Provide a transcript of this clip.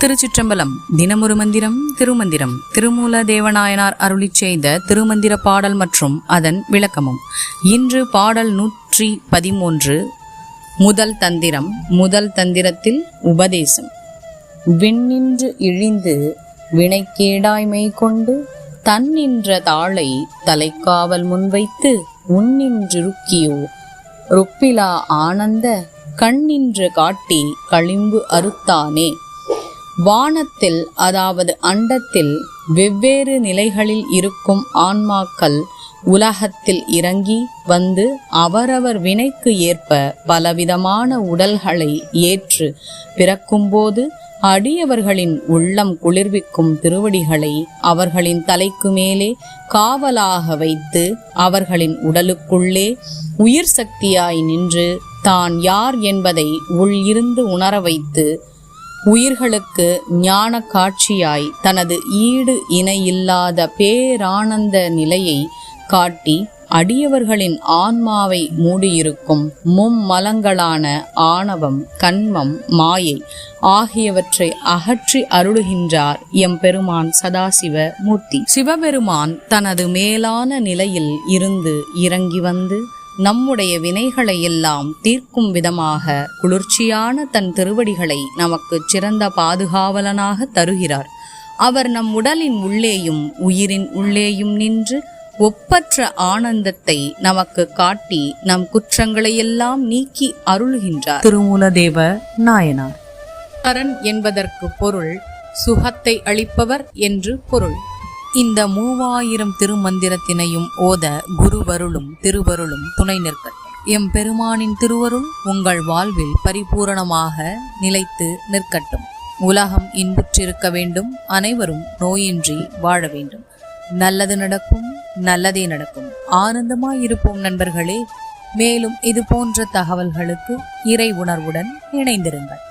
திருச்சிற்றம்பலம். தினமொரு மந்திரம் திருமந்திரம். திருமூல தேவநாயனார் அருளிச் செய்த திருமந்திர பாடல் மற்றும் அதன் விளக்கமும். இன்று பாடல் நூற்றி பதிமூன்று முதல் தந்திரம் முதல் தந்திரத்தில் உபதேசம். விண்ணின்று இழிந்து வினைக்கேடாய்மை கொண்டு தன்னின்ற தாளை தலைக்காவல் முன்வைத்து உன்னின்றிருக்கியோ? ருப்பிலா ஆனந்த கண்ணின்று காட்டி களிம்பு அறுத்தானே? வானத்தில் அதாவது அண்டத்தில் வெவ்வேறு நிலைகளில் இருக்கும் ஆன்மாக்கள் உலகத்தில் இறங்கி வந்து அவரவர் வினைக்கு ஏற்ப பலவிதமான உடல்களை ஏற்று பிறக்கும்போது அடியவர்களின் உள்ளம் குளிர்விக்கும் திருவடிகளை அவர்களின் தலைக்கு மேலே காவலாக வைத்து அவர்களின் உடலுக்குள்ளே உயிர் சக்தியாய் நின்று தான் யார் என்பதை உள் இருந்து உணர வைத்து உயிர்களுக்கு ஞான காட்சியாய் தனது ஈடு இணையில்லாத பேரானந்த நிலையை காட்டி அடியவர்களின் ஆன்மாவை மூடியிருக்கும் மும்மலங்களான ஆணவம் கண்மம் மாயை ஆகியவற்றை அகற்றி அருளுகின்றார் எம்பெருமான் சதாசிவ மூர்த்தி. சிவபெருமான் தனது மேலான நிலையில் இருந்து இறங்கி வந்து நம்முடைய வினைகளை எல்லாம் தீர்க்கும் விதமாக குளிர்ச்சியான தன் திருவடிகளை நமக்கு சிறந்த பாதுகாவலனாக தருகிறார். அவர் நம் உடலின் உள்ளேயும் உயிரின் உள்ளேயும் நின்று ஒப்பற்ற ஆனந்தத்தை நமக்கு காட்டி நம் குற்றங்களை எல்லாம் நீக்கி அருளுகின்றார். திருமூலதேவ நாயனார். கரண் என்பதற்கு பொருள் சுகத்தை அளிப்பவர் என்று பொருள். இந்த மூவாயிரம் திருமந்திரத்தினையும் ஓத குருவருளும் திருவருளும் துணை நிற்கட்டும் எம் பெருமானின் திருவருள் உங்கள் வாழ்வில் பரிபூரணமாக நிலைத்து நிற்கட்டும். உலகம் இன்புற்றிருக்க வேண்டும் அனைவரும் நோயின்றி வாழ வேண்டும். நல்லது நடக்கும் நல்லதே நடக்கும். ஆனந்தமாய் இருப்போம் நண்பர்களே. மேலும் இது போன்ற தகவல்களுக்கு இறை உணர்வுடன் இணைந்திருங்கள்.